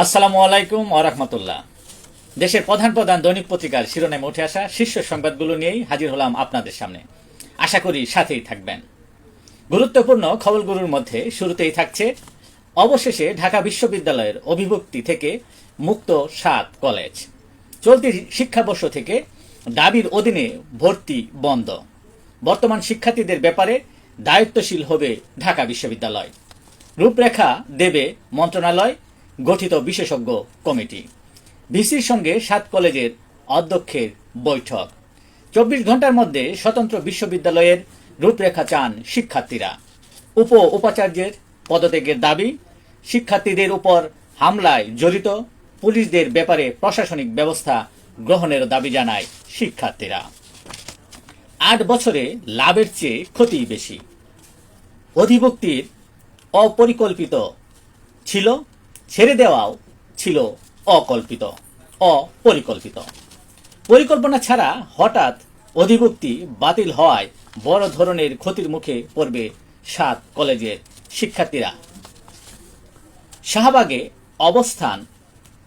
আসসালামু আলাইকুম আরহামতুল্লাহ দেশের প্রধান প্রধান দৈনিক পত্রিকার শিরোনামে উঠে আসা শীর্ষ সংবাদগুলো নিয়েই হাজির হলাম আপনাদের সামনে। আশা করি সাথেই থাকবেন। গুরুত্বপূর্ণ খবরগুলোর মধ্যে শুরুতেই থাকছে, অবশেষে ঢাকা বিশ্ববিদ্যালয়ের অভিভুক্তি থেকে মুক্ত সাত কলেজ। চলতি শিক্ষাবর্ষ থেকে দাবির অধীনে ভর্তি বন্ধ। বর্তমান শিক্ষার্থীদের ব্যাপারে দায়িত্বশীল হবে ঢাকা বিশ্ববিদ্যালয়। রূপরেখা দেবে মন্ত্রণালয় গঠিত বিশেষজ্ঞ কমিটি। ভিসির সঙ্গে সাত কলেজের অধ্যক্ষের বৈঠক। চব্বিশ ঘণ্টার মধ্যে স্বতন্ত্র বিশ্ববিদ্যালয়ের রূপরেখা চান শিক্ষার্থীরা। উপ উপাচার্যের পদত্যাগের দাবি, শিক্ষার্থীদের উপর হামলায় জড়িত পুলিশদের ব্যাপারে প্রশাসনিক ব্যবস্থা গ্রহণের দাবি জানায় শিক্ষার্থীরা। আট বছরে লাভের চেয়ে ক্ষতি বেশি। অধিভুক্তির অপরিকল্পিত ছিল ছেড়ে দেওয়াও ছিল অকল্পিত, অপরিকল্পিত। পরিকল্পনা ছাড়া হঠাৎ অধিভুক্তি বাতিল হওয়ায় বড় ধরনের ক্ষতির মুখে পড়বে সাত কলেজের শিক্ষার্থীরা। শাহবাগে অবস্থান,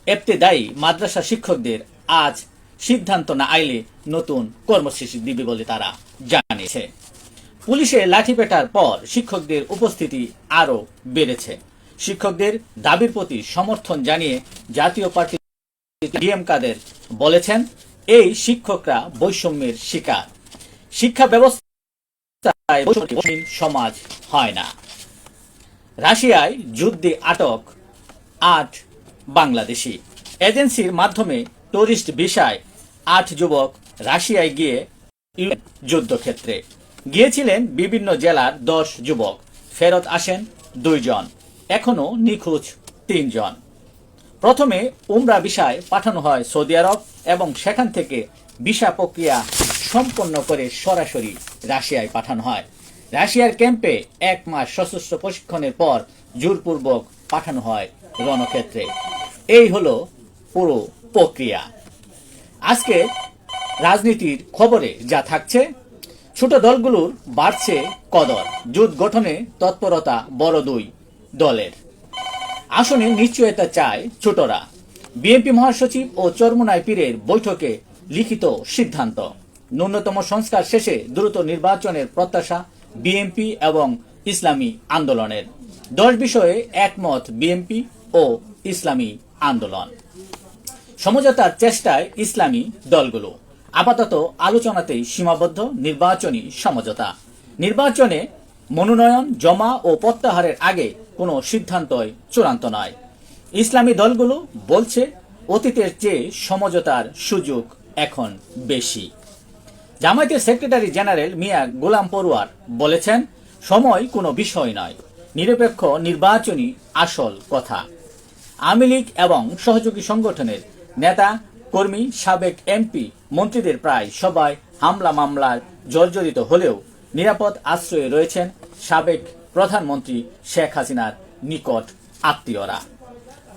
এপ্তেদায়ী মাদ্রাসা শিক্ষকদের আজ সিদ্ধান্ত না আইলে নতুন কর্মসূচি দিবে বলে তারা জানিয়েছে। পুলিশে লাঠিপেটার পর শিক্ষকদের উপস্থিতি আরও বেড়েছে। শিক্ষকদের দাবির প্রতি সমর্থন জানিয়ে জাতীয় পার্টি ডিএম কাদের বলেছেন, এই শিক্ষকরা বৈষম্যের শিকার। শিক্ষা ব্যবস্থায় সমাজ হয় না। রাশিয়ায় যুদ্ধে আটক আট বাংলাদেশি। এজেন্সির মাধ্যমে টুরিস্ট ভিসায় আট যুবক রাশিয়ায় গিয়ে যুদ্ধক্ষেত্রে। গিয়েছিলেন বিভিন্ন জেলার দশ যুবক। ফেরত আসেন দুইজন। এখনও নিখোঁজ তিনজন। প্রথমে উমরা বিষয় পাঠানো হয় সৌদি আরব এবং সেখান থেকে ভিসা প্রক্রিয়া সম্পন্ন করে সরাসরি রাশিয়ায় পাঠানো হয়। রাশিয়ার ক্যাম্পে এক মাস সশস্ত্র প্রশিক্ষণের পর জোরপূর্বক পাঠানো হয় রণক্ষেত্রে। এই হলো পুরো প্রক্রিয়া। আজকে রাজনীতির খবরে যা থাকছে, ছোট দলগুলোর বাড়ছে কদর। জোট গঠনে তৎপরতা বড় দুই। দলের। আসনে নিশ্চয়তা চায় ছোটরা। বিএনপি মহাসচিব ও চরমুনাই পীরের বৈঠকে লিখিত সিদ্ধান্ত। ন্যূনতম সংস্কার শেষে দ্রুত নির্বাচনের প্রত্যাশা বিএনপি এবং ইসলামী আন্দোলনের। দশ বিষয়ে একমত বিএনপি ও ইসলামী আন্দোলন। সমঝোতার চেষ্টায় ইসলামী দলগুলো। আপাতত আলোচনাতেই সীমাবদ্ধ নির্বাচনী সমঝোতা। নির্বাচনে মনোনয়ন, জমা ও প্রত্যাহারের আগে কোনো সিদ্ধান্তই চূড়ান্ত নয়। ইসলামী দলগুলো বলছে, অতীতের চেয়ে সমঝোতার সুযোগ এখন বেশি। জামায়াতের সেক্রেটারি জেনারেল মিয়া গোলাম পড়ুয়ার বলেছেন, সময় কোনো বিষয় নয়, নিরপেক্ষ নির্বাচনী আসল কথা। আওয়ামী লীগ এবং সহযোগী সংগঠনের নেতা, কর্মী, সাবেক এমপি, মন্ত্রীদের প্রায় সবাই হামলা মামলায় জর্জরিত হলেও নিরাপদ আশ্রয়ে রয়েছেন সাবেক প্রধানমন্ত্রী শেখ হাসিনার নিকট আত্মীয়রা।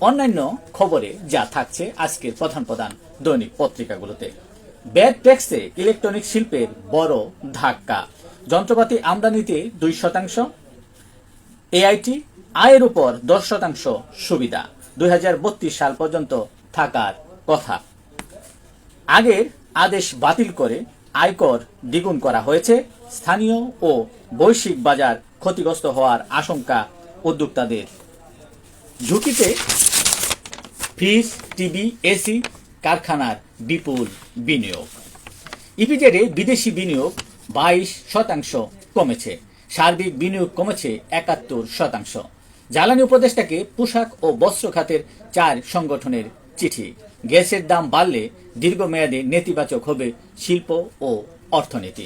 অন্যান্য খবরে যা থাকছে আজকের প্রধান প্রধান দৈনিক পত্রিকাগুলোতে। ব্যাড ট্যাক্সে ইলেকট্রনিক শিল্পের বড় ধাক্কা। যন্ত্রপাতি আমদানিতে দুই শতাংশ। এআইটি আয়ের উপর দশ শতাংশ সুবিধা। দুই হাজার বত্রিশ সাল পর্যন্ত থাকার কথা। আগের আদেশ বাতিল করে আয়কর দ্বিগুণ করা হয়েছে। স্থানীয় ও বৈশ্বিক বাজার ক্ষতিগ্রস্ত হওয়ার আশঙ্কা উদ্যোক্তাদের। ঝুঁকিতে ফ্রিজ, টিভি, এসি, কারখানার বিপুল বিনিয়োগ। ইপিজেডে বিদেশি বিনিয়োগ বাইশ শতাংশ কমেছে। সার্বিক বিনিয়োগ কমেছে একাত্তর শতাংশ। জ্বালানি উপদেষ্টাকে পোশাক ও বস্ত্র খাতের চার সংগঠনের চিঠি। গ্যাসের দাম বাড়লে দীর্ঘমেয়াদে নেতিবাচক হবে শিল্প ও অর্থনীতি।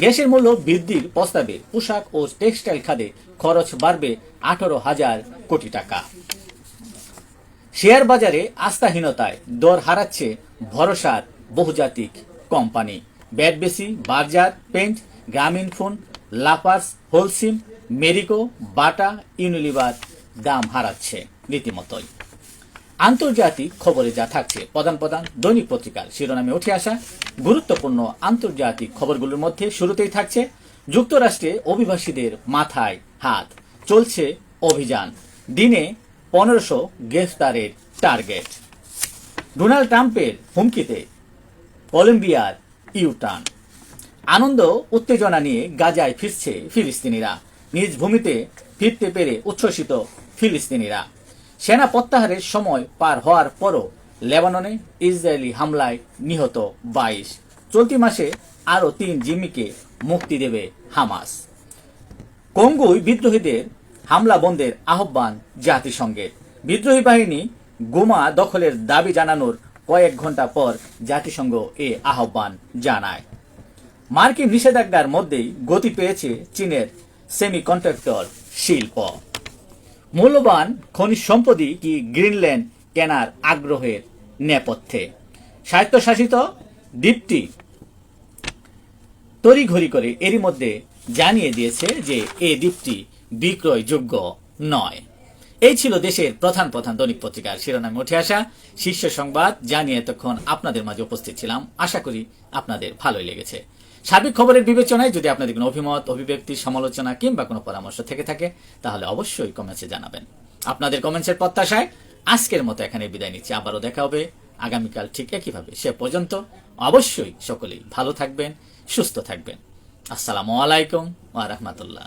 গ্যাসের মূল্য বৃদ্ধির প্রস্তাবে পোশাক ও টেক্সটাইল খাতে খরচ বাড়বে আঠারো হাজার কোটি টাকা। শেয়ার বাজারে আস্থাহীনতায় দর হারাচ্ছে ভরসার বহুজাতিক কোম্পানি। ব্যাট বেশি, Berger, paint, Grameen phone, Lafarge, Holcim, Marico, Bata, Unilever দাম হারাচ্ছে রীতিমতোই। আন্তর্জাতিক খবরে যা থাকছে, প্রধান প্রধান দৈনিক পত্রিকার শিরোনামে উঠে আসা গুরুত্বপূর্ণ আন্তর্জাতিক খবরগুলোর মধ্যে শুরুতেই থাকছে যুক্তরাষ্ট্রে অভিবাসীদের মাথায় হাত। চলছে অভিযান। দিনে পনেরোশো গ্রেফতারের টার্গেট। ডোনাল্ড ট্রাম্পের হুমকিতে কলম্বিয়ার ইউটার্ন। আনন্দ, উত্তেজনা নিয়ে গাজায় ফিরছে ফিলিস্তিনিরা। নিজ ভূমিতে ফিরতে পেরে উচ্ছ্বসিত ফিলিস্তিনিরা। সেনা প্রত্যাহারের সময় পার হওয়ার পরও লেবাননে ইসরায়েলি হামলায় নিহত বাইশ। চলতি মাসে আরও তিন জিম্মিকে মুক্তি দেবে হামাস। কঙ্গুই বিদ্রোহীদের হামলা বন্ধের আহ্বান জাতিসংঘের বিদ্রোহী বাহিনী গোমা দখলের দাবি জানানোর কয়েক ঘণ্টা পর জাতিসংঘ এ আহ্বান জানায়। মার্কিন নিষেধাজ্ঞার মধ্যেই গতি পেয়েছে চীনের সেমিকন্ডাক্টর শিল্প। মূল্যবান খনিজ সম্পদই কি গ্রিনল্যান্ড কেনার আগ্রহের নেপথ্যে? স্বায়ত্তশাসিত দ্বীপটি তড়িঘড়ি করে এরই মধ্যে জানিয়ে দিয়েছে যে এই দ্বীপটি বিক্রয়যোগ্য নয়। এই ছিল দেশের প্রধান প্রধান দৈনিক পত্রিকার শিরোনামে উঠে আসা শীর্ষ সংবাদ। জানিয়ে এতক্ষণ আপনাদের মাঝে উপস্থিত ছিলাম। আশা করি আপনাদের ভালোই লেগেছে। সার্বিক খবরের বিবেচনায় যদি আপনাদের কোনো অভিমত, অভিব্যক্তি, সমালোচনা কিংবা কোনো পরামর্শ থেকে থাকে, তাহলে অবশ্যই কমেন্টসে জানাবেন। আপনাদের কমেন্টসের প্রত্যাশায় আজকের মতো এখানে বিদায় নিচ্ছি। আবারও দেখা হবে আগামীকাল ঠিক একইভাবে। সে পর্যন্ত অবশ্যই সকলেই ভালো থাকবেন, সুস্থ থাকবেন। আসসালামু আলাইকুম ওয়া রাহমাতুল্লাহ।